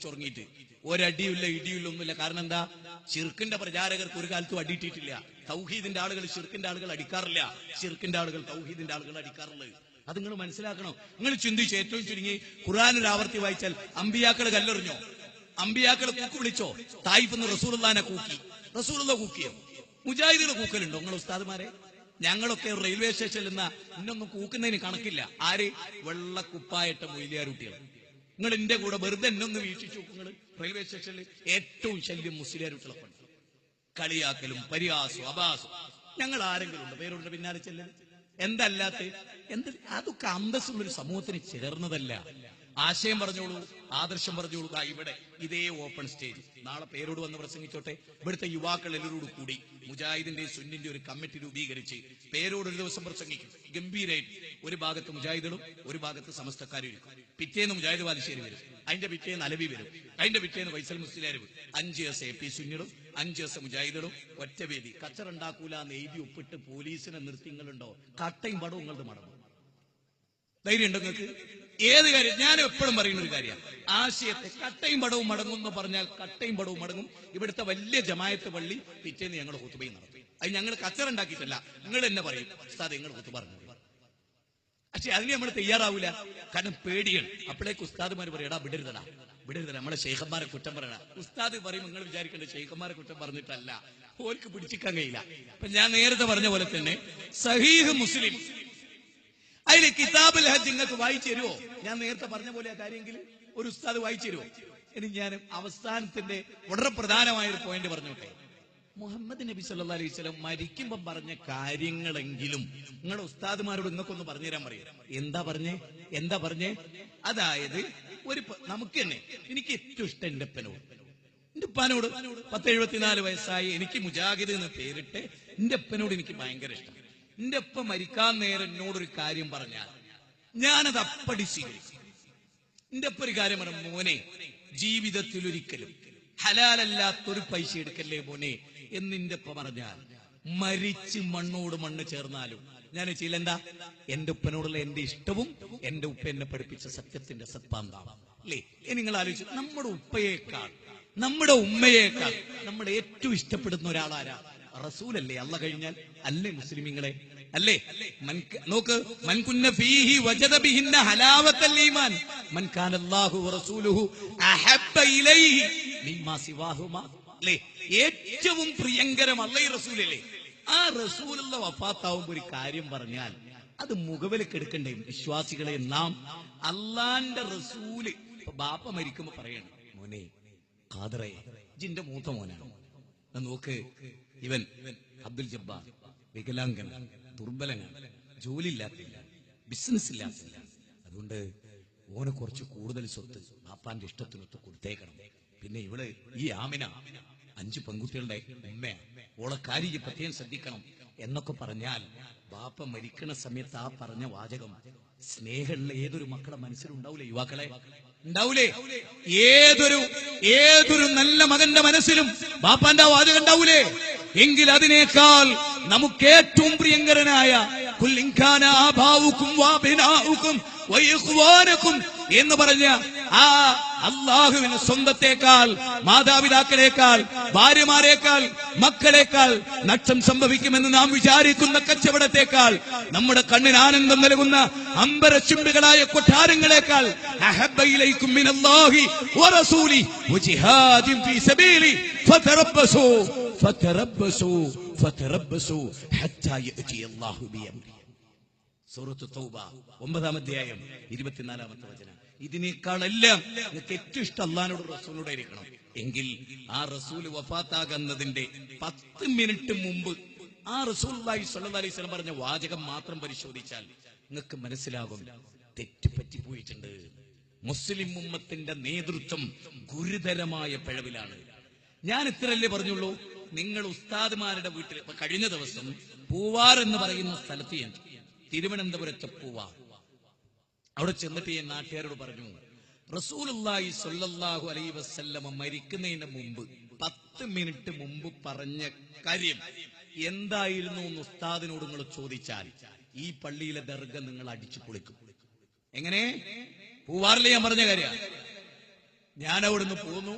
ചൊറങ്ങിയിട്ട്. ഒരടിയില്ല ഇടിയില്ല ഒന്നുമില്ല. കാരണം എന്താ? ഷിർക്കിന്റെ പ്രചാരകർക്ക് ഒരു കാലത്തും അടിയിട്ടിട്ടില്ല. തൗഹീദിന്റെ ആളുകൾ ഷിർക്കിന്റെ ആളുകൾ അടിക്കാറില്ല. ഷിർക്കിന്റെ ആളുകൾ തൗഹീദിന്റെ ആളുകൾ അടിക്കാറുള്ളത്. അത് നിങ്ങൾ മനസ്സിലാക്കണം. നിങ്ങൾ ചിന്തിച്ചു ഏറ്റവും ചുരുങ്ങി ഖുറാൻ ഒരു ആവർത്തി വായിച്ചാൽ അമ്പിയാക്കൾ കല്ലെറിഞ്ഞോ? അമ്പിയാക്കൾ കൂക്ക് വിളിച്ചോ? തായിഫെന്ന് റസൂലുള്ളാനെ കൂക്കി. റസൂലുള്ള കൂക്കിയോ? മുജാഹിദുകൾ കൂക്കലുണ്ടോ നിങ്ങൾ ഉസ്താദ്മാരെ? ഞങ്ങളൊക്കെ റെയിൽവേ സ്റ്റേഷനിൽ നിന്ന് ഇന്നൊന്നും കൂക്കുന്നതിന് കണക്കില്ല. ആര്? വെള്ളക്കുപ്പായിട്ട മൊയിലിയാരുട്ടികൾ നിങ്ങൾ എന്റെ കൂടെ വെറുതെ എന്നെ ഒന്ന് വീക്ഷിച്ചു നിങ്ങൾ റെയിൽവേ സ്റ്റേഷനിൽ ഏറ്റവും ശല്യം മുസ്ലിയാരുള്ള പണ്ട് കളിയാക്കലും പരിഹാസവും അപാസും ഞങ്ങൾ ആരെങ്കിലും ഉണ്ട്? പേരോട് പിന്നാലെ ചെല്ലാൻ. എന്തല്ലാത്ത? എന്ത്? അതൊക്കെ അന്തസ്സുള്ള ഒരു സമൂഹത്തിന് ചേർന്നതല്ല. ആശയം പറഞ്ഞോളൂ ആദർശം പറഞ്ഞോളൂ. ഇവിടെ ഇതേ ഓപ്പൺ സ്റ്റേജ് നാളെ പേരോട് വന്ന് പ്രസംഗിച്ചോട്ടെ. ഇവിടുത്തെ യുവാക്കൾ എല്ലാവരോട് കൂടി മുജാഹിദിന്റെ സുന്നിന്റെ ഒരു കമ്മിറ്റി രൂപീകരിച്ച് പേരോട് ഒരു ദിവസം പ്രസംഗിക്കും. ഗംഭീരായിട്ട് ഒരു ഭാഗത്ത് മുജാഹിദുകളും ഒരു ഭാഗത്ത് സമസ്തക്കാരും ഇരിക്കും. പിറ്റേന്ന് മുജാഹിദ് ബാലുശ്ശേരി വരും. അതിന്റെ പിറ്റേന്ന് അലവി വരും. അതിന്റെ പിറ്റേന്ന് വൈസൽ മുസ്ലിയാർ വരും. അഞ്ച് ദിവസം എ പി സുന്നിടും അഞ്ച് ദിവസം മുജാഹിദുകളും ഒറ്റവേദി കച്ചറുണ്ടാക്കൂല എന്ന് എഴുതി ഒപ്പിട്ട് പോലീസിനെ നിർത്തിങ്ങളുണ്ടോ കട്ടയും പടവും നിങ്ങളുടെ മടങ്ങും. ധൈര്യം ഉണ്ട് നിങ്ങൾക്ക്? ഏത് കാര്യം? ഞാൻ എപ്പോഴും പറയുന്ന ഒരു കാര്യമാണ് ആശയത്തെ കട്ടയും പടവും മടങ്ങും എന്ന് പറഞ്ഞാൽ കട്ടയും പടവും മടങ്ങും. ഇവിടുത്തെ വലിയ ജമായത്ത് പള്ളി പിറ്റേന്ന് ഞങ്ങൾ കുത്തുബയും നടത്തും. അത് ഞങ്ങൾ കച്ചറുണ്ടാക്കിയിട്ടല്ല നിങ്ങൾ എന്നെ പറയും ഉസ്താദ് നിങ്ങൾ കുത്തു പറഞ്ഞു. പക്ഷെ അതിന് നമ്മൾ തയ്യാറാവൂല. കാരണം പേടിയാണ്. അപ്പോഴേക്ക് ഉസ്താദ്മാർ പറയടാ വിടരുതടാ. വിടരുതടാ. നമ്മളെ ഷെയ്ഖന്മാരെ കുറ്റം പറയണ ഉസ്താദ് പറയും നിങ്ങൾ വിചാരിക്കേണ്ട ഷെയ്ഖന്മാരെ കുറ്റം പറഞ്ഞിട്ടല്ല. ഓർക്ക് പിടിച്ചിക്കാൻ കഴിയില്ല. അപ്പൊ ഞാൻ നേരത്തെ പറഞ്ഞ പോലെ തന്നെ സഹീഹ് മുസ്ലിം അതിൽ കിതാബുൽ ഹജ്ജ് നിങ്ങൾക്ക് വായിച്ചു തരുമോ ഞാൻ നേരത്തെ പറഞ്ഞ പോലെ ആ കാര്യമെങ്കിൽ ഒരു ഉസ്താദ് വായിച്ചു തരുമോ ഇനി ഞാൻ അവസാനത്തിന്റെ വളരെ പ്രധാനമായ ഒരു പോയിന്റ് പറഞ്ഞോട്ടെ. മുഹമ്മദ് നബി സല്ലാ അലൈഹി സ്വലം മരിക്കുമ്പോൾ പറഞ്ഞ കാര്യങ്ങളെങ്കിലും നിങ്ങളുടെ ഉസ്താദുമാരോട് നിങ്ങൾക്കൊന്ന് പറഞ്ഞു തരാൻ പറയാം. എന്താ പറഞ്ഞേ? എന്താ പറഞ്ഞേ? അതായത് ഒരു നമുക്ക് തന്നെ എനിക്ക് ഏറ്റവും ഇഷ്ടം എന്റെ അപ്പനോട് എന്റെ ഉപ്പാനോട് പത്ത് എഴുപത്തിനാല് വയസ്സായി എനിക്ക് മുജാഹിദ് എന്ന് പേരിട്ട് എന്റെ അപ്പനോട് എനിക്ക് ഭയങ്കര ഇഷ്ടം. എന്റെ ഉപ്പ മരിക്കാൻ നേരം എന്നോടൊരു കാര്യം പറഞ്ഞാൽ ഞാനത് അപ്പടി സ്വീകരിക്കും. എന്റെ ഉപ്പ ഒരു കാര്യം പറഞ്ഞു മോനെ ജീവിതത്തിൽ ഒരിക്കലും ഹലാലല്ലാത്തൊരു പൈസ എടുക്കല്ലേ മോനെ എന്ന് എന്റെ അപ്പ പറഞ്ഞാൽ മരിച്ച് മണ്ണോട് മണ്ണ് ചേർന്നാലും ഞാൻ ചെയ്യില്ല എന്താ എന്റെ ഉപ്പനോടുള്ള എന്റെ ഇഷ്ടവും എന്റെ ഉപ്പ എന്നെ പഠിപ്പിച്ച സത്യത്തിന്റെ സത്പാന്താണ് അല്ലേ? നിങ്ങൾ ആലോചിച്ചു നമ്മുടെ ഉപ്പയേക്കാൾ നമ്മുടെ ഉമ്മയേക്കാൾ നമ്മുടെ ഏറ്റവും ഇഷ്ടപ്പെടുന്ന ഒരാളാരാ? റസൂലല്ലേ? അല്ല കഴിഞ്ഞാൽ അല്ലേ മുസ്ലിമിങ്ങളെ? അല്ലേ? നോക്ക് മൻകുന്ന ഫീഹി വജദ ബിഹിന്ന ഹലാവത്തൽ ഈമാൻ. മൻ കാന അല്ലാഹു വറസൂലുഹു അഹബ്ബ ഇലൈഹി മിമ്മാ സിവാഹുമാ. അല്ലേ? ഏറ്റവും പ്രിയങ്കരം അല്ലേ റസൂലല്ലേ? ആ റസൂലുള്ള വഫാത്താവുമ്പോ ഒരു കാര്യം പറഞ്ഞാൽ അത് മുഖവിലേക്ക് എടുക്കണ്ടേ? വിശ്വാസികളെ നാം അള്ളാന്റെ റസൂൽ. ബാപ്പ മരിക്കുമ്പോ പറയണം മോനെ ഖാദറേ ജിന്റെ മൂത്ത മോനാണ്. നോക്ക് ഇവൻ അബ്ദുൽ ജബ്ബാർ വികലാംഗൻ ദുർബലനാണ് ജോലി ഇല്ലാത്തില്ല ബിസിനസ് ഇല്ലാത്തില്ല. അതുകൊണ്ട് ഓനെ കുറച്ച് കൂടുതൽ സ്വത്ത് ബാപ്പാന്റെ ഇഷ്ടത്തിനൊത്ത് കൊടുത്തേക്കണം. പിന്നെ ഇവൾ ഈ ആമിന അഞ്ച് പെൺകുട്ടികളുടെ ഉമ്മയാണ് ഓളെ കാര്യം പ്രത്യേകം ശ്രദ്ധിക്കണം എന്നൊക്കെ പറഞ്ഞാൽ ബാപ്പ മരിക്കണ സമയത്ത് ആ പറഞ്ഞ വാചകം സ്നേഹമുള്ള ഏതൊരു മക്കളെ മനസ്സിലുണ്ടാവില്ല യുവാക്കളെ. ഉണ്ടാവൂലേ? ഏതൊരു ഏതൊരു നല്ല മകന്റെ മനസ്സിലും ബാപ്പാന്റെ വാചകം ഉണ്ടാവൂലേ? എങ്കിൽ അതിനേക്കാൾ നമുക്ക് ഏറ്റവും പ്രിയങ്കരനായ എന്ന് പറഞ്ഞ ആ അള്ളാഹുവിന് സ്വന്തത്തെക്കാൾ മാതാപിതാക്കളെക്കാൾ ഭാര്യമാരെക്കാൾ മക്കളെക്കാൾ നഷ്ടം സംഭവിക്കുമെന്ന് നാം വിചാരിക്കുന്ന കച്ചവടത്തെക്കാൾ നമ്മുടെ കണ്ണിന് ആനന്ദം നൽകുന്ന അമ്പരച്ചുംബികളായ കൊട്ടാരങ്ങളെക്കാൾ ഒമ്പതാം അധ്യായം ഇരുപത്തിനാലാമത്തെ വചനം. ഇതിനേക്കാളെല്ലാം നിങ്ങൾക്ക് ഏറ്റവും ഇഷ്ടം അള്ളഹാനോട് റസൂലോട് ഇരിക്കണം എങ്കിൽ ആ റസൂൽ വഫാത്താകുന്നതിന്റെ പത്ത് മിനിറ്റ് മുമ്പ് ആ റസൂൽ സല്ലല്ലാഹു അലൈഹി വസല്ലം പറഞ്ഞ വാചകം മാത്രം പരിശോധിച്ചാൽ നിങ്ങൾക്ക് മനസ്സിലാകും തെറ്റ് പറ്റിപ്പോയിട്ടുണ്ട് മുസ്ലിം ഉമ്മത്തിന്റെ നേതൃത്വം ഗുരുതരമായ പിഴവിലാണ്. ഞാൻ ഇത്രല്ലേ പറഞ്ഞുള്ളൂ? നിങ്ങൾ ഉസ്താദ്മാരുടെ വീട്ടിൽ കഴിഞ്ഞ ദിവസം പൂവാർ എന്ന് പറയുന്ന സ്ഥലത്ത് തിരുവനന്തപുരത്തെ പൂവാർ. അവിടെ ചെന്നിട്ട് ഈ നാട്ടുകാരോട് പറഞ്ഞു റസൂലുള്ളാഹി സ്വല്ലല്ലാഹു അലൈഹി വസ്ല്ലമ മരിക്കുന്നതിന് മുമ്പ് പത്ത് മിനിറ്റ് മുമ്പ് പറഞ്ഞ കാര്യം എന്തായിരുന്നു ഉസ്താദിനോട് നിങ്ങൾ ചോദിച്ചാൽ ഈ പള്ളിയിലെ ദർഗ നിങ്ങൾ അടിച്ചു പൊളിക്കും. എങ്ങനെ? പൂവാറില്ല ഞാൻ പറഞ്ഞ കാര്യ. ഞാൻ അവിടുന്ന് പോന്നു.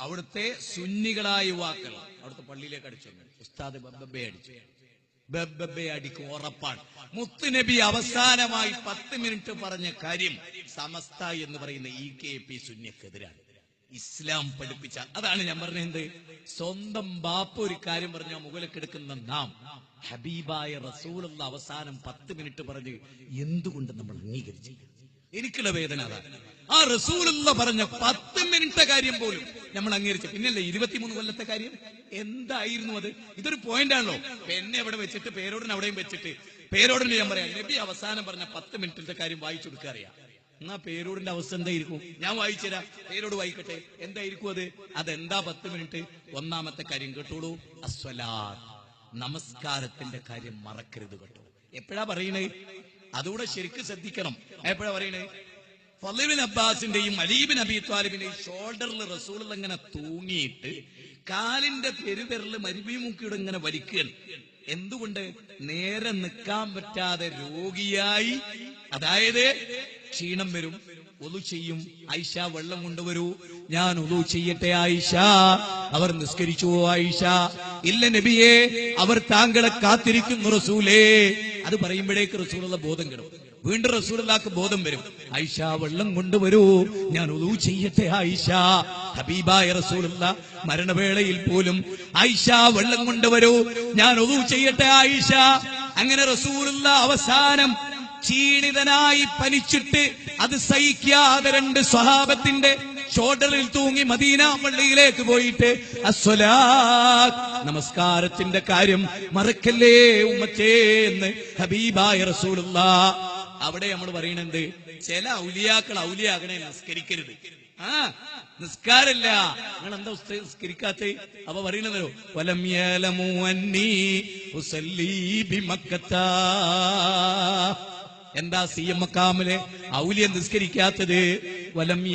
അവിടുത്തെ സുന്നികളായ യുവാക്കൾ അവിടുത്തെ പള്ളിയിലേക്ക് അടിച്ചു ഉസ്താദ് ബബ്ബെ അടിച്ചു. അടിക്കും ഉറപ്പാണ്. മുത്തുനബി അവസാനമായി പത്ത് മിനിറ്റ് പറഞ്ഞ കാര്യം സമസ്ത എന്ന് പറയുന്ന ഇ കെ പി സുന്യക്കെതിരാണ് ഇസ്ലാം പഠിപ്പിച്ച അതാണ് ഞാൻ പറഞ്ഞത് സ്വന്തം ബാപ്പ ഒരു കാര്യം പറഞ്ഞ മുകളിലെടുക്കുന്ന നാം. ഹബീബായ റസൂലുള്ള അവസാനം പത്ത് മിനിറ്റ് പറഞ്ഞ് എന്തുകൊണ്ട് നമ്മൾ അംഗീകരിച്ചില്ല? എനിക്കുള്ള വേദന അതാണ് ആ റസൂലുള്ള പറഞ്ഞ പത്ത് മിനിറ്റ് കാര്യം പോലും നമ്മൾ അംഗീകരിച്ചു. പിന്നല്ലേ ഇരുപത്തിമൂന്ന് കൊല്ലത്തെ കാര്യം? എന്തായിരുന്നു അത്? ഇതൊരു പോയിന്റ് ആണല്ലോ. ഇപ്പൊ എവിടെ വെച്ചിട്ട് പേരോടിന് അവിടെയും വെച്ചിട്ട്. പേരോടിന് ഞാൻ പറയാം നബി അവസാനം പറഞ്ഞ പത്ത് മിനിറ്റിന്റെ കാര്യം വായിച്ചു കൊടുക്കുക അറിയാം. എന്നാ പേരോടിന്റെ അവസ്ഥ എന്തായിരിക്കും? ഞാൻ വായിച്ചുതരാം. പേരോട് വായിക്കട്ടെ. എന്തായിരിക്കും അത്? അതെന്താ പത്ത് മിനിറ്റ്? ഒന്നാമത്തെ കാര്യം കേട്ടോളൂ. അസ്വലാ നമസ്കാരത്തിന്റെ കാര്യം മറക്കരുത് കേട്ടോ. എപ്പോഴാ പറയണേ? അതുകൂടെ ശരിക്കും ശ്രദ്ധിക്കണം. എപ്പോഴാ പറയണേ? ഫലീബിൻ അബ്ബാസിന്റെയും അലീബിൻ അബി ത്വാലിബിന്റെയും ഷോൾഡറിൽ റസൂൾ ഇങ്ങനെ തൂങ്ങിയിട്ട് കാലിന്റെ പെരുവിരൽ മരുവിമുക്കിയുടെ ഇങ്ങനെ വലിക്കുകയാണ്. എന്തുകൊണ്ട്? നേരെ നിൽക്കാൻ പറ്റാതെ രോഗിയായി. അതായത് ക്ഷീണം വരും. ഒതു ചെയ്യും. ഐഷ വെള്ളം കൊണ്ടുവരൂ. ഞാൻ ഒതു ചെയ്യട്ടെ ആയിഷ. അവർ നിസ്കരിച്ചു ആയിഷ. ഇല്ല നബിയെ അവർ താങ്കളെ കാത്തിരിക്കുന്നു റസൂലേ. അത് പറയുമ്പോഴേക്ക് റസൂലുള്ള ബോധം കിടും. വീണ്ടും റസൂലുള്ളാക്ക് ബോധം വരും. ആയിഷ വെള്ളം കൊണ്ടുവരൂ. ഞാൻ ഉദൂ ചെയ്യട്ടെ ആയിഷ. ഹബീബായ റസൂലുള്ള മരണവേളയിൽ പോലും ആയിഷ വെള്ളം കൊണ്ടുവരൂ. ഞാൻ ഉദൂ ചെയ്യട്ടെ ആയിഷ. അങ്ങനെ റസൂലുള്ള അവസാനം ക്ഷീണിതനായി പനിച്ചിട്ട് അത് സഹിക്കാതെ രണ്ട് സ്വഹാബത്തിന്റെ ഷോൾഡറിൽ തൂങ്ങി മദീന പള്ളിയിലേക്ക് പോയിട്ട് നമസ്കാരത്തിന്റെ കാര്യം മറക്കല്ലേ ഉമ്മച്ചേ എന്ന് ഹബീബായ റസൂലുള്ള. അവിടെ നമ്മൾ പറയണെന്ത് ചില ഔലിയാക്കൾ ഔലിയാകണേ നിസ്കരിക്കരുത്. ആ നിസ്കാരല്ല. നിങ്ങൾ എന്താ നിസ്കരിക്കാത്ത? അവ പറയണതല്ലോ വലം യലമു അന്നീ ഉസല്ലി എന്താ സി എം മക്കാമിലെ? ഔലിയെ നിസ്കരിക്കാത്തത്? വലം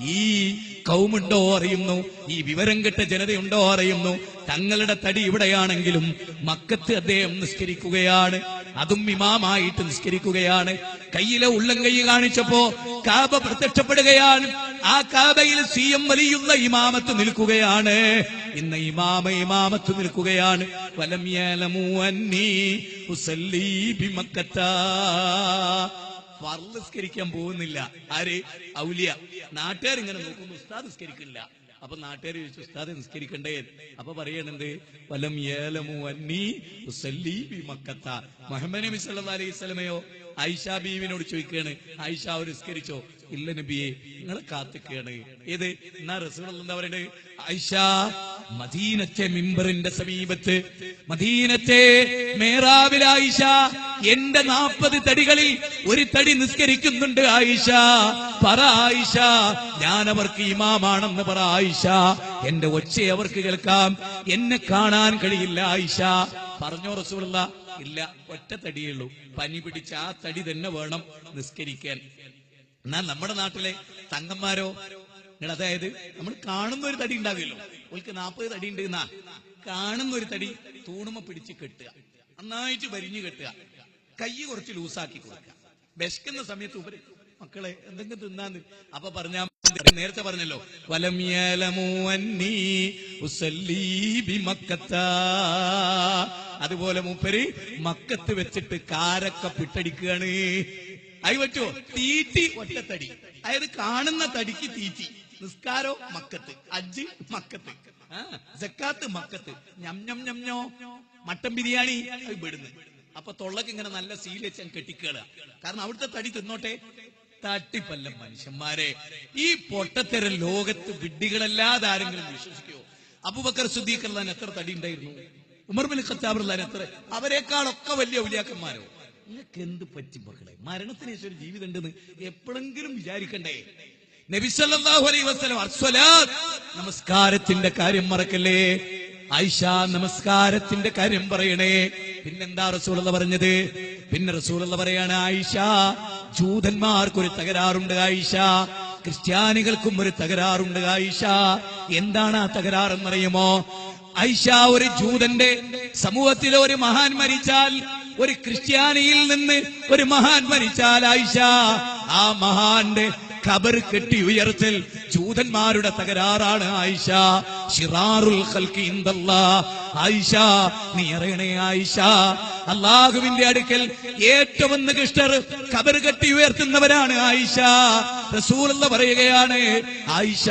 ഈ കൗമുണ്ടോ അറിയുന്നു? ഈ വിവരം കെട്ട ജനതയുണ്ടോ അറിയുന്നു? തങ്ങളുടെ തടി ഇവിടെയാണെങ്കിലും മക്കത്ത് അദ്ദേഹം നിസ്കരിക്കുകയാണ്. അതും ഇമാമായിട്ട് നിസ്കരിക്കുകയാണ്. കയ്യിലെ ഉള്ളം കൈ കാണിച്ചപ്പോ കാബ പ്രത്യക്ഷപ്പെടുകയാണ്. ആ കാബയിൽ സി എം വലിയുള്ള ഇമാമത്ത് നിൽക്കുകയാണ്. ഇന്ന് ഇമാമ ഇമാമത്ത് നിൽക്കുകയാണ്. നിസ്കരിക്കാൻ പോകുന്നില്ല. ആര്? ഔലിയ. നാട്ടുകാർ ഇങ്ങനെ നോക്കുന്നു ഉസ്താദ് നിസ്കരിക്കില്ല. അപ്പൊ നാട്ടുകാർ ചോദിച്ചു ഉസ്താദ് നിസ്കരിക്കണ്ടേ? അപ്പൊ പറയണെന്ത് വലം ഏലമു അന്നി മുഹമ്മദ് നബി സല്ലാ അലൈഹി വസല്ലമയോ? ആയിഷ ബീവിനോട് ചോദിക്കുകയാണ് ഐഷ അവർ നിസ്കരിച്ചോ ഇല്ല നബിയെ നിങ്ങൾ കാത്തിക്കുകയാണ് ഏത്? എന്നാ റസൂൽ എന്താ ആയിഷ മദീനത്തെ മിമ്പറിന്റെ സമീപത്ത് മദീനത്തെ മേറാവിൽ ആയിഷ എന്റെ നാപ്പത് തടികളിൽ ഒരു തടി നിസ്കരിക്കുന്നുണ്ട് ആയിഷ പറ ആയിഷ ഞാൻ അവർക്ക് ഇമാമാണെന്ന് പറ ആയിഷ എന്റെ ഒച്ച അവർക്ക് കേൾക്കാം എന്നെ കാണാൻ കഴിയില്ല ആയിഷ പറഞ്ഞോ റസൂലുള്ള ഇല്ല ഒറ്റ തടിയേ ഉള്ളൂ. പനി പിടിച്ച ആ തടി തന്നെ വേണം നിസ്കരിക്കാൻ. എന്നാൽ നമ്മുടെ നാട്ടിലെ തങ്ങന്മാരോ നിങ്ങൾ അതായത് നമ്മൾ കാണുന്ന ഒരു തടി ഉണ്ടാവില്ലോ. ഓൾക്ക് നാൽപ്പത് തടി ഉണ്ട് എന്നാ. കാണുന്ന ഒരു തടി തൂണുമ പിടിച്ച് കെട്ടുക. നന്നായിട്ട് വരിഞ്ഞു കെട്ടുക. കൈ കുറച്ച് ലൂസാക്കി കൊടുക്കുക. വിശക്കുന്ന സമയത്ത് ഉപരി മക്കളെ എന്തെങ്കിലും തിന്നാന്ന്. അപ്പൊ പറഞ്ഞാ നേരത്തെ പറഞ്ഞല്ലോ. വലമിയലമോ അന്നീ അന്നീ ബി ബിമക്കത്താ. അതുപോലെ മൂപ്പര് മക്കത്ത് വെച്ചിട്ട് കാരക്ക പിട്ടടിക്കുകയാണ്. അത് പറ്റുമോ തീറ്റി ഒറ്റത്തടി. അതായത് കാണുന്ന തടിക്ക് തീറ്റി. നിസ്കാരോ മക്കത്ത്. അജ് മക്കത്ത്. ജക്കാത്ത് മക്കത്ത്. ഞം ഞം ഞം ഞോ. മട്ടൻ ബിരിയാണി വിടുന്നു അപ്പൊ തൊള്ളക്ക് ഇങ്ങനെ നല്ല സീലച്ചൻ കെട്ടിക്കേളുക കാരണം അവിടുത്തെ തടി തിന്നോട്ടെ. തട്ടിപ്പല്ല മനുഷ്യന്മാരെ. ഈ പൊട്ടത്തരം ലോകത്ത് വിഡ്ഢികളല്ലാതെ ആരെങ്കിലും വിശ്വസിക്കുമോ അബുബക്കർ ശുദ്ധീകരണം എത്ര തടി ഉണ്ടായിരുന്നു? ഉമർ ബിൻ ഖത്താബ് എത്ര? അവരെക്കാളൊക്കെ വലിയ ഔലിയാക്കന്മാരോ? എന്ത് പറ്റി മക്കളെ? മരണത്തിന് ശേഷം ജീവിതം ഉണ്ടെന്ന് എപ്പോഴെങ്കിലും വിചാരിക്കണ്ടേ? നബിസല്ലാഹു വസ്ലം അസ്വലാത്ത് നമസ്കാരത്തിന്റെ കാര്യം മറക്കല്ലേ? ആയിഷ നമസ്കാരത്തിന്റെ കാര്യം പറയണേ. പിന്നെന്താ റസൂലുള്ള പറഞ്ഞത്? പിന്നെ റസൂലുള്ള പറയാണ് ആയിഷ ജൂതന്മാർക്കൊരു തകരാറുണ്ട് ആയിഷ. ക്രിസ്ത്യാനികൾക്കും ഒരു തകരാറുണ്ട് ആയിഷ. എന്താണ് ആ തകരാറെന്നറിയുമോ? ഐഷ ഒരു ജൂതന്റെ സമൂഹത്തിലെ ഒരു മഹാൻ മരിച്ചാൽ ഒരു ക്രിസ്ത്യാനിയിൽ നിന്ന് ഒരു മഹാൻ മരിച്ചാൽ ആയിഷ ആ മഹാന്റെ ഖബർ കെട്ടി ഉയർത്തൽ ജൂതന്മാരുടെ തകരാറാണ് ആയിഷ ഷിറാറുൽ ആയിഷ നീ അറിയണേ ആയിഷ അള്ളാഹുവിന്റെ അടുക്കൽ ഏറ്റവും നികൃഷ്ടർ ഖബർ കെട്ടി ഉയർത്തുന്നവരാണ് ആയിഷ റസൂൽ പറയുകയാണ് ആയിഷ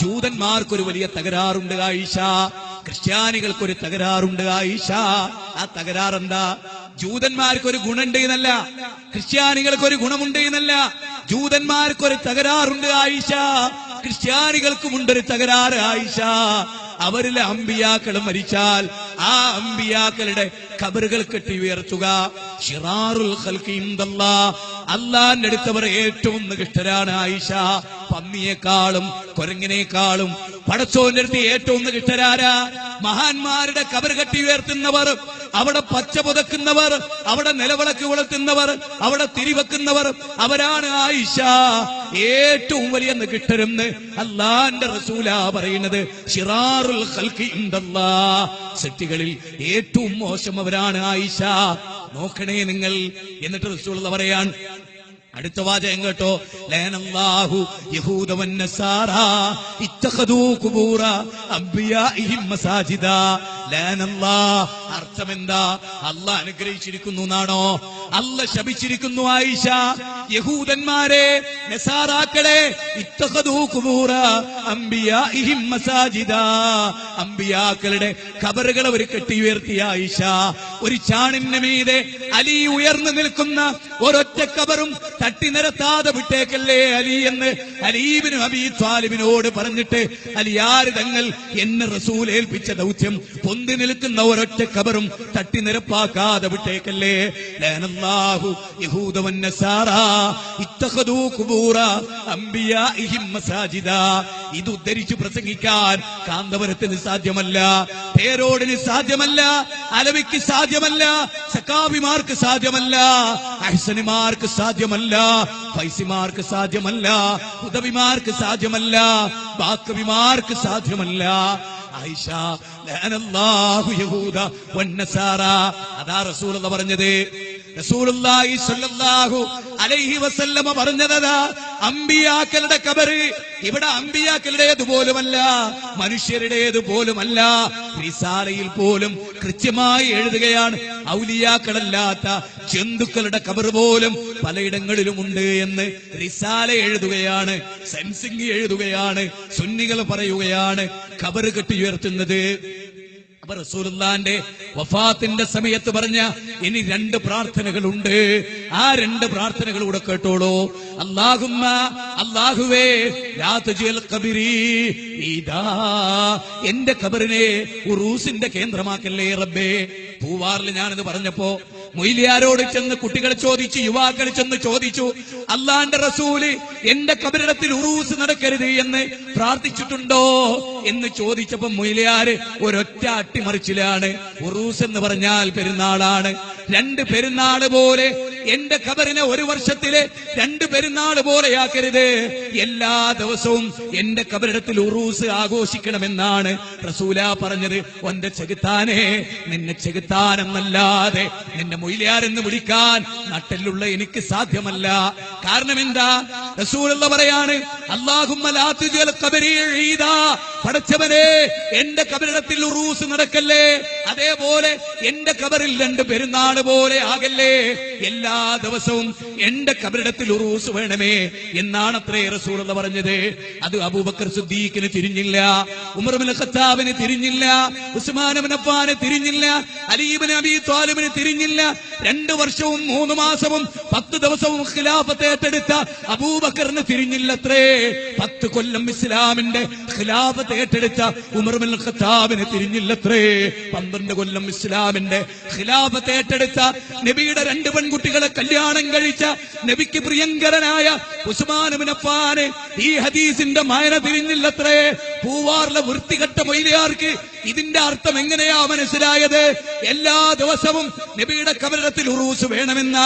ജൂതന്മാർക്കൊരു വലിയ തകരാറുണ്ട് ആയിഷ ക്രിസ്ത്യാനികൾക്കൊരു തകരാറുണ്ട് ആയിഷ ആ തകരാറെന്താ? ജൂതന്മാർക്കൊരു ഗുണമുണ്ട് എന്നല്ല. ക്രിസ്ത്യാനികൾക്കൊരു ഗുണമുണ്ട് എന്നല്ല. ജൂതന്മാർക്കൊരു തകരാറുണ്ട് ആയിഷ ക്രിസ്ത്യാനികൾക്കുമുണ്ടൊരു തകരാറ് ആയിഷ അവരിലെ അമ്പിയാക്കൾ മരിച്ചാൽ ആ അമ്പിയാക്കളുടെ കബറുകൾ കെട്ടി ഉയർത്തുക. അള്ളാന്റെ അടുത്തവർ ഏറ്റവും നികൃഷ്ടരാണ് ആയിഷ. പന്നിയെക്കാളും കുരങ്ങിനേക്കാളും. പടച്ചോന്റെ അടുത്ത് ഏറ്റവും നികൃഷ്ടരാരാ. മഹാന്മാരുടെ കബർ കെട്ടി ഉയർത്തുന്നവർ അവിടെ പച്ച പുതക്കുന്നവർ അവിടെ നിലവിളക്ക് കൊളുത്തുന്നവർ അവിടെ തിരിവെക്കുന്നവർ അവരാണ് ആയിഷ. ഏറ്റവും വലിയ നികിഷ്ടരെന്ന് അല്ലാന്റെ റസൂല പറയുന്നത്. ഷിറാറുൽ. സൃഷ്ടികളിൽ ഏറ്റവും മോശം അവരാണ് ആയിഷ. നോക്കണേ നിങ്ങൾ. എന്നിട്ട് റസൂൾ പറയാൻ അടുത്ത വാചകം കേട്ടോ? ലേനല്ലാഹു യഹൂദ വന്നസാറ ഇത്തഖദൂ ഖുബൂറ അംബിയാഇഹിം മസാജിദ. ലേനല്ലാ അർത്ഥം എന്താ അല്ലാഹ് അനുഗ്രഹിച്ചിരിക്കുന്നു എന്നാണോ? അല്ല ശപിച്ചിരിക്കുന്നു ആയിഷ. യഹൂദന്മാരെ നസാറാക്കളെ ഇത്തഖദൂ ഖുബൂറ അംബിയാഇഹിം മസാജിദ. അംബിയാക്കളുടെ ഖബറുകൾ അവർ കെട്ടി ഉയർത്തിയ ആയിഷ. ഒരു ചാണിന്റെ മീതെ അലി ഉയർന്നു നിൽക്കുന്ന ഒരൊറ്റ കബറും തട്ടി നിരത്താതെ വിട്ടേക്കല്ലേ അലി എന്ന്? അലീബിനും അബി ത്വാലിബിനോട് പറഞ്ഞിട്ട് അലി ആര് തങ്ങൾ എന്നെ റസൂൽ ഏൽപ്പിച്ച ദൗത്യം? പൊന്തി നിൽക്കുന്ന ഒരൊറ്റ കബറും തട്ടി നിരപ്പാക്കാതെ വിട്ടേക്കല്ലേ? ലാനല്ലാഹു ഖുബൂറ ഇത് ഉദ്ധരിച്ച് പ്രസംഗിക്കാൻ കാന്തപുരത്തിന് സാധ്യമല്ല പേരോടിന് സാധ്യമല്ല അലവിക്ക് സാധ്യമല്ല സക്കാബിമാർക്ക് സാധ്യമല്ല അഹ്സനിമാർക്ക് സാധ്യമല്ല ഫൈസിമാർക്ക് സാധ്യമല്ല. ഉദവിമാർക്ക് സാധ്യമല്ല. ബാക്കവിമാർക്ക് സാധ്യമല്ല. ആയിഷ യഹൂദ അതാ റസൂൽ പറഞ്ഞത്. റസൂലുള്ളാഹി അലൈഹി വസല്ലമ പറഞ്ഞതാ അമ്പിയാക്കളുടെ കബറ് ഇവിടെ അമ്പിയാക്കളുടേത് പോലുമല്ല മനുഷ്യരുടേത് പോലുമല്ല റിസാലയിൽ പോലും കൃത്യമായി എഴുതുകയാണ് ഔലിയാക്കളല്ലാത്ത ജന്തുക്കളുടെ കബർ പോലും പലയിടങ്ങളിലും ഉണ്ട് എന്ന് റിസാല എഴുതുകയാണ് സെൻസിംഗ് എഴുതുകയാണ് സുന്നികൾ പറയുകയാണ് കബറ് കെട്ടി ഉയർത്തുന്നത് വഫാത്തിന്റെ സമയത്ത് പറഞ്ഞ ഇനി രണ്ട് പ്രാർത്ഥനകളുണ്ട്. ആ രണ്ട് പ്രാർത്ഥനകളൂടെ കേട്ടോളൂ. ഖബരി ഈദാ എന്റെ കബറിനെ ഉറൂസിന്റെ കേന്ദ്രമാക്കല്ലേ റബ്ബേ. പൂവാറിൽ ഞാനിത് പറഞ്ഞപ്പോ മൊയ്ലിയാരോട് ചെന്ന് കുട്ടികൾ ചോദിച്ചു യുവാക്കൾ ചെന്ന് ചോദിച്ചു അള്ളാന്റെ റസൂൽ എന്റെ കബരിടത്തിൽ ഉറൂസ് നടക്കരുത് എന്ന് പ്രാർത്ഥിച്ചിട്ടുണ്ടോ എന്ന് ചോദിച്ചപ്പോ മൊയ്ലിയാര് ഒരൊറ്റ അട്ടിമറിച്ചിലാണ്. ഉറൂസ് എന്ന് പറഞ്ഞാൽ പെരുന്നാളാണ്. രണ്ട് പെരുന്നാൾ പോലെ എന്റെ ഖബറിനെ ഒരു വർഷത്തിലെ രണ്ട് പെരുന്നാൾ പോലെയാക്കരുത്. എല്ലാ ദിവസവും എന്റെ കബറിടത്തിൽ ഉറൂസ് ആഘോഷിക്കണമെന്നാണ് റസൂല പറഞ്ഞത്. ഒന്റെ ചെകുത്താനെ നിന്നെ ചെകുത്താനെന്നല്ലാതെ നിന്നെ മൊയിലാരെന്ന് വിളിക്കാൻ നട്ടിലുള്ള എനിക്ക് സാധ്യമല്ല. കാരണം എന്താ? റസൂൽ പറയാണ് അള്ളാഹുമ്മ പടച്ചവനെ എന്റെ കബരിടത്തിൽ ഉറൂസ് നടക്കല്ലേ? അതേപോലെ എന്റെ കബറിൽ രണ്ട് പെരുന്നാൾ പോലെ ആകല്ലേ? എല്ലാ ദിവസവും എന്റെ കബറിടത്തിൽ ഉറൂസ് വേണമേ എന്നാണ് അത്രേ റസൂൾ എന്ന് പറഞ്ഞത്. അത് അബൂബക്കർ സുദ്ദീഖിന് തിരിഞ്ഞില്ല ഉമർബിൻ ഖത്താബിന് തിരിഞ്ഞില്ല ഉസ്മാനബിൻ അഫ്ഫാന് തിരിഞ്ഞില്ല അലീബിന് അബി ത്വാലിബിന് തിരിഞ്ഞില്ല. രണ്ട് വർഷവും മൂന്ന് മാസവും പത്ത് ദിവസവും ഖിലാഫത്ത് ഏറ്റെടുത്ത അബൂബക്കറിന് തിരിഞ്ഞില്ല അത്രേ പത്ത് കൊല്ലം ഇസ്ലാമിന്റെ ഖിലാഫത്ത് ഏറ്റെടുത്ത ഉമർബിൻ ഖത്താബിന് തിരിഞ്ഞില്ലത്രേ. പന്ത്രണ്ട് കൊല്ലം ഇസ്ലാമിന്റെ ഖിലാഫത്ത് ഏറ്റെടുത്ത നബിയുടെ രണ്ട് പെൺകുട്ടികളെ കല്യാണം കഴിച്ച നബിക്ക് പ്രിയങ്കരനായ ഉസ്മാനുബിൻ അഫ്ഫാന് ഈ ഹദീസിന്റെ മായന തിരിഞ്ഞില്ലത്രേ പൂവാറിലെ വൃത്തികെട്ട മൊയ്ലിയാർക്ക് ഇതിന്റെ അർത്ഥം എങ്ങനെയാ മനസ്സിലായത്? എല്ലാ ദിവസവും നബിയുടെ കബരത്തിൽ ഉറൂസ് വേണമെന്ന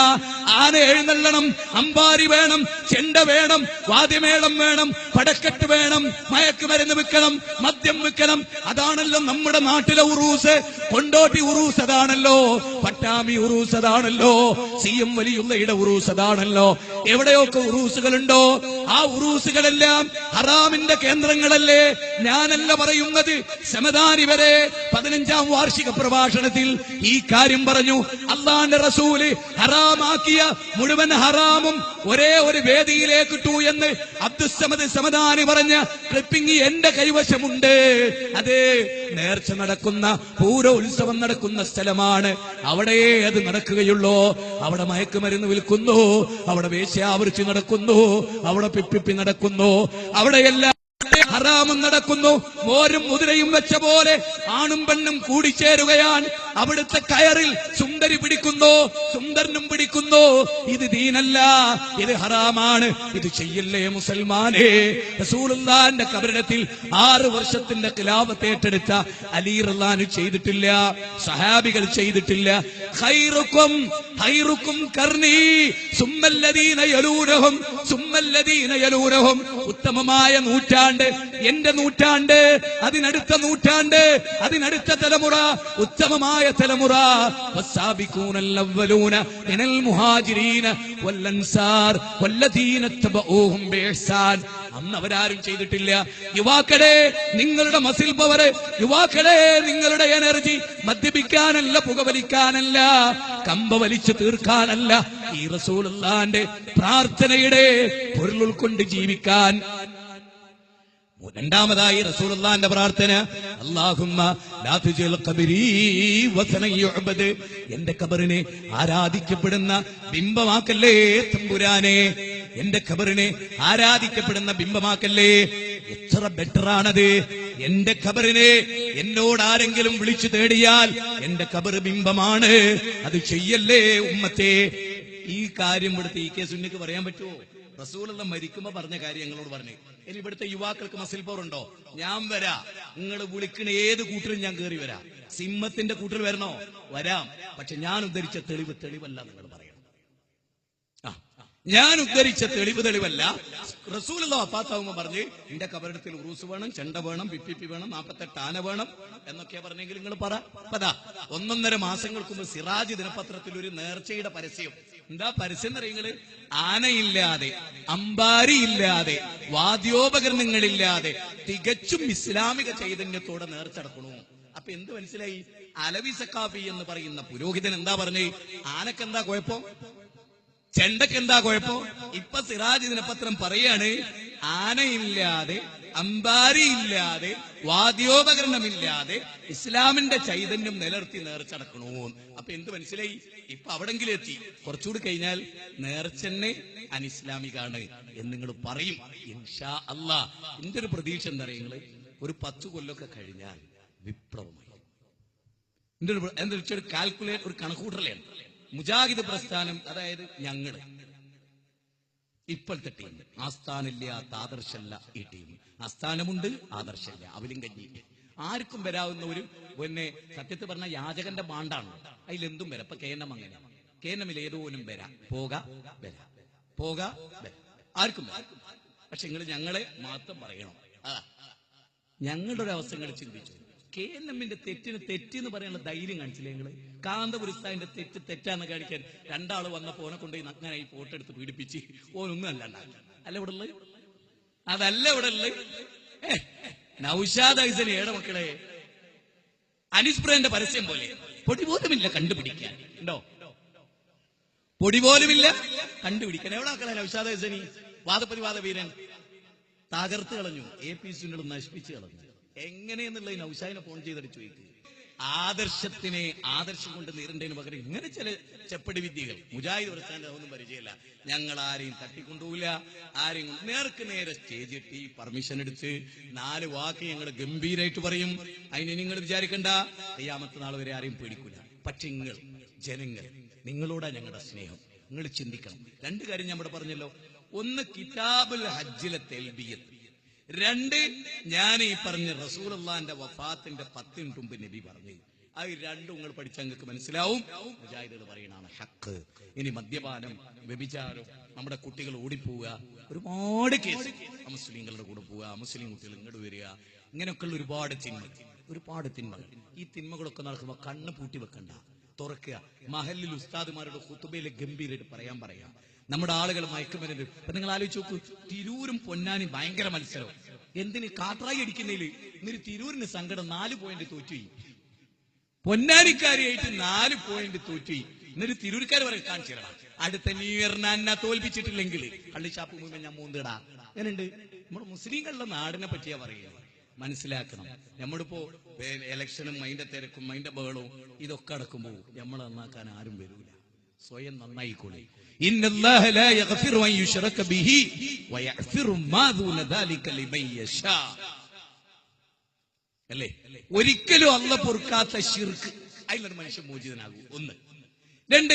ആന എഴുന്നള്ളണം അമ്പാരി വേണം ചെണ്ട വേണം വാദ്യമേളം വേണം പടക്കെട്ട് വേണം മയക്ക് മയക്കുമരുന്ന് വിൽക്കണം മദ്യം വിൽക്കണം. അതാണല്ലോ നമ്മുടെ നാട്ടിലെ ഉറൂസ്. കൊണ്ടോട്ടി ഉറൂസ് അതാണല്ലോ പട്ടാമി ഉറൂസ് അതാണല്ലോ സി എം വലിയുള്ളയുടെ ഉറൂസ് അതാണല്ലോ. എവിടെയൊക്കെ ഉറൂസുകളുണ്ടോ ആ ഉറൂസുകളെല്ലാം ഹറാമിന്റെ കേന്ദ്രങ്ങളല്ലേ? ഞാനല്ല പറയുന്നത്. സമദാനി വരെ പതിനഞ്ചാം വാർഷിക പ്രഭാഷണത്തിൽ ഈ കാര്യം പറഞ്ഞു. അള്ളാന്റെ റസൂൽ ഹറാമാക്കിയ മുഴുവൻ ഹറാമും ഒരേ ഒരു വേദിയിലേക്ക് ഇട്ടു എന്ന് അബ്ദുസമദ് സമദാനി പറഞ്ഞ ക്ലിപ്പിംഗ് എന്റെ കൈവശമുണ്ട്. അതെ നേർച്ച നടക്കുന്ന പൂര ഉത്സവം നടക്കുന്ന സ്ഥലമാണ്. അവിടെ അത് നടക്കുകയുള്ളൂ. അവിടെ മയക്കുമരുന്ന് വിൽക്കുന്നു. അവിടെ വേശ്യാവൃത്തി നടക്കുന്നു. അവിടെ പിപ്പിപ്പി നടക്കുന്നു. അവിടെയെല്ലാം ഹറാമും നടക്കുന്നു. മോരും മുതിരയും വെച്ച പോലെ ആണും പെണ്ണും കൂടിച്ചേരുകയാണ്. അവിടുത്തെ കയറിൽ സുന്ദരി പിടിക്കുന്നു. സുന്ദരനും പിടിക്കുന്നു. ഇത് ദീനല്ല. ഇത് ഹറാമാണ്. ഇത് ചെയ്യല്ലേ മുസൽമാനെ? റസൂലുള്ളാന്റെ കബരിടത്തിൽ ആറ് വർഷത്തിന്റെ ഖിലാഫത്ത് ഏറ്റെടുത്ത അലി റഹ്ലാനു ചെയ്തിട്ടില്ല. സഹാബികൾ ചെയ്തിട്ടില്ല. ഖൈറുക്കും ഖൈറുക്കും കർണി സുമ്മല്ലദീന യലൂനഹും സുമ്മല്ലദീന യലൂനഹും. ഉത്തമമായ നൂറ്റാണ്ട് എന്റെ നൂറ്റാണ്ട് അതിനടുത്ത നൂറ്റാണ്ട് അതിനടുത്ത തലമുറ ഉത്തമമായ തലമുറ. അന്ന് അവരാരും ചെയ്തിട്ടില്ല. യുവാക്കളെ നിങ്ങളുടെ മസിൽ പവര് യുവാക്കളെ നിങ്ങളുടെ എനർജി മദ്യപിക്കാനല്ല പുകവലിക്കാനല്ല കമ്പ വലിച്ചു തീർക്കാനല്ല. ഈ റസൂൽ പ്രാർത്ഥനയുടെ പൊരുൾ ഉൾക്കൊണ്ട് ജീവിക്കാൻ രണ്ടാമതായി റസൂലുള്ളാന്റെ പ്രാർത്ഥന യുഅബദ്. എന്റെ കബറിനെ ആരാധിക്കപ്പെടുന്ന ബിംബമാക്കല്ലേ തമ്പുരാനെ? എന്റെ ഖബറിനെ ആരാധിക്കപ്പെടുന്ന ബിംബമാക്കല്ലേ? എത്ര ബെറ്റർ ബെറ്ററാണത്. എന്റെ ഖബറിനെ എന്നോട് ആരെങ്കിലും വിളിച്ചു തേടിയാൽ എന്റെ ഖബർ ബിംബമാണ്. അത് ചെയ്യല്ലേ ഉമ്മത്തെ? ഈ കാര്യം ഇവിടുത്തെ ഈ കെ സുന്നിക്ക് പറയാൻ പറ്റുമോ? റസൂലുള്ള മരിക്കുമ്പോ പറഞ്ഞ കാര്യം ഞങ്ങളോട് പറഞ്ഞു. ഇനി ഇവിടുത്തെ യുവാക്കൾക്ക് മസിൽ പവർ ഉണ്ടോ? ഞാൻ വരാ. നിങ്ങൾ വിളിക്കുന്ന ഏത് കൂട്ടരും ഞാൻ കയറി വരാം. സിംഹത്തിന്റെ കൂട്ടിൽ വരണോ? വരാം. പക്ഷെ ഞാൻ ഉദ്ധരിച്ച തെളിവ് തെളിവല്ല നിങ്ങൾ പറയണം. ഞാൻ ഉദ്ധരിച്ച തെളിവ് തെളിവല്ല. റസൂലുള്ള അപ്പാത്താവുമ്പോ പറഞ്ഞു എന്റെ കബറിടത്തിൽ ഉറൂസ് വേണം ചെണ്ട വേണം പിപ്പിപ്പി വേണം നാപ്പത്തെട്ട് ആന വേണം എന്നൊക്കെ പറഞ്ഞെങ്കിൽ നിങ്ങൾ പറ. ഒന്നൊന്നര മാസങ്ങൾക്ക് മുമ്പ് സിറാജ് ദിനപത്രത്തിൽ ഒരു നേർച്ചയുടെ പരസ്യം എന്താ പരസ്യം എന്നറിയങ്ങൾ ആനയില്ലാതെ അമ്പാരി ഇല്ലാതെ വാദ്യോപകരണങ്ങളില്ലാതെ തികച്ചും ഇസ്ലാമിക ചൈതന്യത്തോടെ നേർച്ചടക്കണു അപ്പൊ എന്ത് മനസ്സിലായി? അലവി സക്കാഫി എന്ന് പറയുന്ന പുരോഹിതൻ എന്താ പറഞ്ഞു? ആനക്കെന്താ കുഴപ്പം? ചെണ്ടക്കെന്താ കുഴപ്പം? ഇപ്പൊ സിറാജ് ദിനപത്രം പറയാണ് ആനയില്ലാതെ അമ്പാരി ഇല്ലാതെ വാദ്യോപകരണമില്ലാതെ ഇസ്ലാമിന്റെ ചൈതന്യം നിലർത്തി നേർച്ചടക്കണോ അപ്പൊ എന്ത് മനസ്സിലായി? ഇപ്പൊ അവിടെങ്കിലും എത്തി. കുറച്ചുകൂടി കഴിഞ്ഞാൽ നേർച്ചെന്നെ അനിസ്ലാമികാണ് എന്ന് നിങ്ങൾ പറയും. ഇൻഷാ അല്ലാ എന്റെ ഒരു പ്രതീക്ഷ എന്താ നിങ്ങൾ? ഒരു പത്ത് കൊല്ലമൊക്കെ കഴിഞ്ഞാൽ വിപ്ലവമായി. എന്റെ ഒരു എന്താ വെച്ചാൽ കാൽക്കുലേറ്റ് ഒരു കണക്കൂട്ടലാണ് മുജാഹിദ് പ്രസ്ഥാനം അതായത് ഞങ്ങൾ. ഇപ്പോഴത്തെ ടീം ആസ്ഥാനില്ലാത്ത ആദർശല്ല ഈ ടീം ആസ്ഥാനമുണ്ട് ആദർശമില്ല. അവലും കഞ്ഞി ആർക്കും വരാവുന്ന ഒരു പിന്നെ സത്യത്തിൽ പറഞ്ഞ യാചകന്റെ ബാണ്ടാണ് അതിലെന്തും വരാം. ഇപ്പൊ കേനം അങ്ങനെ. കേനമിൽ ഏതോനും വരാം. പോക വരാ. പോക ആർക്കും പക്ഷെ നിങ്ങൾ ഞങ്ങളെ മാത്രം പറയണം. ഞങ്ങളുടെ ഒരു അവസ്ഥ നിങ്ങൾ ചിന്തിച്ചു. കെ എൻ എമ്മിന്റെ തെറ്റിന് തെറ്റെന്ന് പറയാനുള്ള ധൈര്യം കാണിച്ചില്ലേ നിങ്ങൾ? കാന്തപുരസ്ഥാന്റെ തെറ്റ് തെറ്റാന്ന് കാണിക്കാൻ രണ്ടാൾ വന്നപ്പോ ഓനെ കൊണ്ടുപോയി നഗ്നായി ഫോട്ടോ എടുത്ത് പീഡിപ്പിച്ച്. ഓനൊന്നും അല്ല. അല്ല ഇവിടെ ഉള്ളത്? അതല്ല ഇവിടെ ഉള്ളത്. നൗഷാദ് ഐസന് ഏടെ മക്കളെ? അനിസ്പ്രേന്റെ പരസ്യം പോലെ. പൊടി പോലുമില്ല കണ്ടുപിടിക്കാൻ. ഉണ്ടോ? പൊടി പോലുമില്ല കണ്ടുപിടിക്കാൻ. എവിടെ മക്കളെ നൗഷാദ് ഐസനി വാദപ്രതിവാദ വീരൻ. തകർത്ത് കളഞ്ഞു. എ പി സുനിൽ നശിപ്പിച്ചു കളഞ്ഞു. എങ്ങനെയെന്നുള്ള നൗഷാദിനെ ഫോൺ ചെയ്തിട്ട് ചോദിക്കുക ആദർശത്തിനെ ആദർശം കൊണ്ട് നേരിടേന് പകരം ഇങ്ങനെ ചില ചെപ്പടി വിദ്യകൾ. മുജാഹിദ് പ്രസ്ഥാനം അതൊന്നും പരിചയമില്ല. ഞങ്ങൾ ആരെയും തട്ടിക്കൊണ്ടുപോകില്ല ആരെയും നേർക്ക് നേരെ സ്റ്റേജ് എത്തി പെർമിഷൻ എടുത്ത് നാല് വാക്ക് ഞങ്ങൾ ഗംഭീരായിട്ട് പറയും. അതിന് നിങ്ങൾ വിചാരിക്കണ്ട. അയ്യാമത്തെ നാൾ വരെ ആരെയും പേടിക്കൂല. പക്ഷെ നിങ്ങൾ ജനങ്ങൾ നിങ്ങളോടാ ഞങ്ങളുടെ സ്നേഹം. നിങ്ങൾ ചിന്തിക്കണം. രണ്ട് കാര്യം ഞാൻ ഇവിടെ പറഞ്ഞല്ലോ. ഒന്ന് കിതാബുൽ ഹജ്ജിലെ തെൽബിയത്ത്. രണ്ട് ഞാൻ ഈ പറഞ്ഞ റസൂലുള്ളാന്റെ വഫാത്തിന്റെ പത്തിന് മുമ്പ് നബി പറഞ്ഞു. അത് രണ്ടും നിങ്ങൾ പഠിച്ച നിങ്ങൾക്ക് മനസ്സിലാവും. മുജാഹിദുകൾ ഹക്ക്. ഇനി മദ്യപാനം വ്യഭിചാരം നമ്മുടെ കുട്ടികൾ ഓടിപ്പോവുക ഒരുപാട് കേസ്. മുസ്ലിങ്ങളുടെ കൂടെ പോവുക മുസ്ലിം കുട്ടികൾ ഇങ്ങോട്ട് വരിക. ഇങ്ങനെയൊക്കെയുള്ള ഒരുപാട് തിന്മ ഒരുപാട് തിന്മകൾ. ഈ തിന്മകളൊക്കെ നടക്കുമ്പോൾ കണ്ണ് പൂട്ടി വെക്കണ്ട. തുറക്കുക. മഹലിൽ ഉസ്താദുമാരുടെ കുത്തുബയിലെ ഗംഭീരമായിട്ട് പറയാൻ പറയാം. നമ്മുടെ ആളുകൾ മയക്കുമരുന്ന്. ഇപ്പൊ നിങ്ങൾ ആലോചിച്ച് നോക്ക് തിരൂരും പൊന്നാനും ഭയങ്കര മത്സരം. എന്തിന് കാട്ടായി അടിക്കുന്നതിൽ ഇന്നൊരു തിരൂരിന് സങ്കടം നാല് പോയിന്റ് തോറ്റുപോയി. പൊന്നാനിക്കാരിയായിട്ട് നാല് പോയിന്റ് തോറ്റുപോയി. ഇന്നൊരു തിരൂർക്കാർ പറയും കാണിച്ചിടണം അടുത്ത ന്യൂ ഇയറിന് എന്നെ തോൽപ്പിച്ചിട്ടില്ലെങ്കിൽ കള്ളിച്ചാപ്പ് മുഴുവൻ ഞാൻ മൂന്നിടാ. അങ്ങനെയുണ്ട് നമ്മുടെ മുസ്ലിങ്ങളുടെ നാടിനെ പറ്റിയാ പറയുക. മനസ്സിലാക്കണം. നമ്മളിപ്പോ ഇലക്ഷനും അതിന്റെ തിരക്കും അതിന്റെ ബഹളവും ഇതൊക്കെ അടക്കുമ്പോ നമ്മൾ നന്നാക്കാൻ ആരും വരൂല. സ്വയം നന്നായിക്കോളി. അല്ലേ? ഒരിക്കലും അല്ല പൊറുക്കാത്ത ഷിർക്ക് അതിലൊരു മനുഷ്യൻ മോചിതനാകൂ. ഒന്ന്. രണ്ട്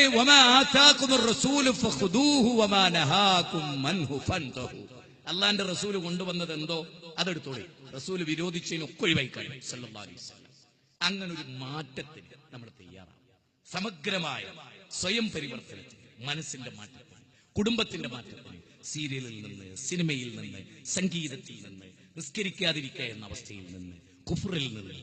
അള്ളാന്റെ റസൂൽ കൊണ്ടുവന്നത് എന്തോ? അതെടുത്തോളി. റസൂൽ വിരോധിച്ചതിന് ഒക്കെ വസല്ലം. അങ്ങനെ ഒരു മാറ്റത്തിന് നമ്മൾ തയ്യാറാണ്. സമഗ്രമായ സ്വയം പരിവർത്തനം മനസ്സിന്റെ മാറ്റം കുടുംബത്തിന്റെ മാറ്റം സീരിയലിൽ നിന്ന് സിനിമയിൽ നിന്ന് സംഗീതത്തിൽ നിന്ന് നിസ്കരിക്കാതിരിക്കുക എന്ന അവസ്ഥയിൽ നിന്ന് കുഫറിൽ നിന്ന്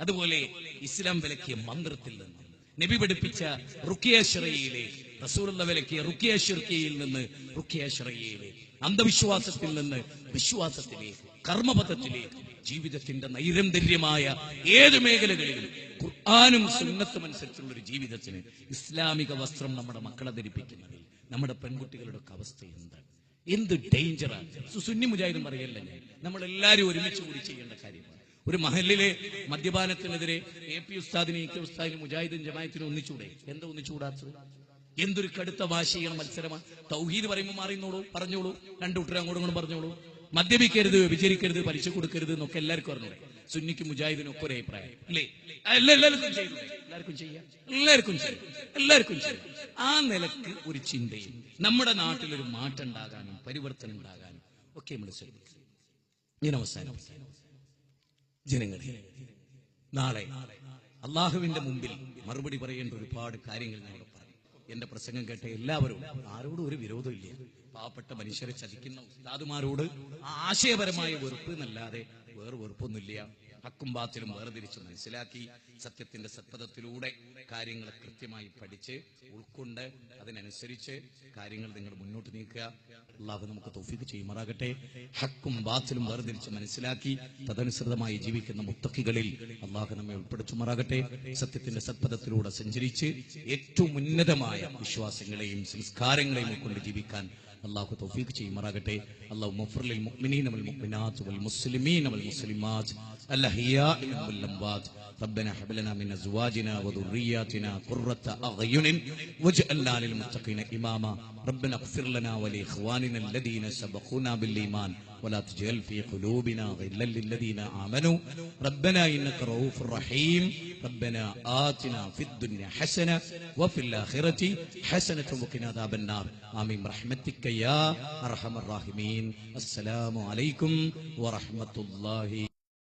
അതുപോലെ ഇസ്ലാം വിലക്കിയ മന്ത്രത്തിൽ നിന്ന് നബി പഠിപ്പിച്ച റുക്കിയാശ്രയയിലെ റസൂറുള്ള വിലക്കിയ റുക്കിയാശ്രക്കയിൽ നിന്ന് റുക്കിയാശ്രയയിലെ അന്ധവിശ്വാസത്തിൽ നിന്ന് വിശ്വാസത്തിലേക്ക് കർമ്മപഥത്തിലേക്ക് ജീവിതത്തിന്റെ നൈരന്തര്യമായ ഏത് മേഖലകളിലും ഖുർആാനും സുന്നത്തും അനുസരിച്ചുള്ള ഒരു ജീവിതത്തിന് ഇസ്ലാമിക വസ്ത്രം നമ്മുടെ മക്കളെ ധരിപ്പിക്കുന്നതിൽ നമ്മുടെ പെൺകുട്ടികളുടെ ഒക്കെ അവസ്ഥ എന്താണ്? എന്ത് ഡേഞ്ചറാണ് സുന്നി മുജാഹിദും പറയല്ല ഞാൻ. നമ്മൾ എല്ലാവരും ഒരുമിച്ച് കൂടി ചെയ്യേണ്ട കാര്യമാണ്. ഒരു മഹലിലെ മദ്യപാനത്തിനെതിരെ എ പി ഉസ്താദിനെ ഇ കെ ഉസ്താദിനും മുജാഹിദും ജമായത്തിനും ഒന്നിച്ചൂടെ? എന്താ ഒന്നിച്ചുകൂടാത്തത് എന്തൊരു കടുത്ത വാശിയാണ് മത്സരമാണ് തൗഹീദ് പറയുമ്പോൾ മാറിയെന്നോളൂ പറഞ്ഞോളൂ. രണ്ടു കൂട്ടരും അങ്ങോട്ടും പറഞ്ഞോളൂ. മദ്യപിക്കരുത് വിചരിക്കരുത് പലിശ കൊടുക്കരുത് എന്നൊക്കെ എല്ലാവർക്കും അറിഞ്ഞൂടെ? സുന്നിക്കും മുജാഹിദിനും ഒക്കെ ഒരു അഭിപ്രായം. അല്ലേ? എല്ലാവർക്കും ചെയ്യും. എല്ലാവർക്കും ചെയ്യാം. എല്ലാവർക്കും ചെയ്യാം. എല്ലാവർക്കും ചെയ്യാം. ആ നിലയ്ക്ക് ഒരു ചിന്തയും നമ്മുടെ നാട്ടിൽ ഒരു മാറ്റം ഉണ്ടാകാനും പരിവർത്തനം ഉണ്ടാകാനും ഒക്കെ നമ്മൾ ശ്രമിക്കും. ഞാൻ അവസാനം ജനങ്ങളെ നാളെ അള്ളാഹുവിന്റെ മുമ്പിൽ മറുപടി പറയേണ്ട ഒരുപാട് കാര്യങ്ങൾ പറഞ്ഞു എന്റെ പ്രസംഗം കേട്ട എല്ലാവരും ആരോടും ഒരു വിരോധമില്ല പാവപ്പെട്ട മനുഷ്യരെ ചതിക്കുന്ന ഉസ്താദുമാരോട് ആശയപരമായ വെറുപ്പ് എന്നല്ലാതെ വേറെ വെറുപ്പൊന്നുമില്ല. ഹക്കും ബാത്തിലും വേർതിരിച്ച് മനസ്സിലാക്കി സത്യത്തിന്റെ സത്പഥത്തിലൂടെ കാര്യങ്ങൾ കൃത്യമായി പഠിച്ച് ഉൾക്കൊണ്ട് അതിനനുസരിച്ച് കാര്യങ്ങൾ നിങ്ങൾ മുന്നോട്ട് നീക്കുക. അള്ളാഹു നമുക്ക് തൊഫീക്ക് ചെയ്യുമാറാകട്ടെ. ഹക്കും ബാത്തിലും വേർതിരിച്ച് മനസ്സിലാക്കി തദനുസൃതമായി ജീവിക്കുന്ന മുത്തക്കികളിൽ അള്ളാഹു നമ്മെ ഉൾപ്പെടുത്തുമാറാകട്ടെ. സത്യത്തിന്റെ സത്പഥത്തിലൂടെ സഞ്ചരിച്ച് ഏറ്റവും ഉന്നതമായ വിശ്വാസങ്ങളെയും സംസ്കാരങ്ങളെയും ഉൾക്കൊണ്ട് ജീവിക്കാൻ അള്ളാഹു തൗഫീഖ് ചെയ്യുമാറാകട്ടെ. അള്ളാഹു മുഫ്റിൽ മുഅ്മിനീന വൽ മുഅ്മിനാത്ത് വൽ മുസ്ലിമീന വൽ മുസ്ലിമാത്ത് الأحياء والأموات ربنا هب لنا من أزواجنا وذرياتنا قرة أعين. واجعلنا للمتقين إماما. ربنا اغفر لنا ولإخواننا الذين سبقونا بالإيمان. ولا تجعل في قلوبنا غلا للذين آمنوا. ربنا إنك رؤوف رحيم. ربنا آتنا في الدنيا حسنة وفي الآخرة حسنة وقنا عذاب النار. آمين. برحمتك يا أرحم الراحمين. السلام عليكم ورحمة الله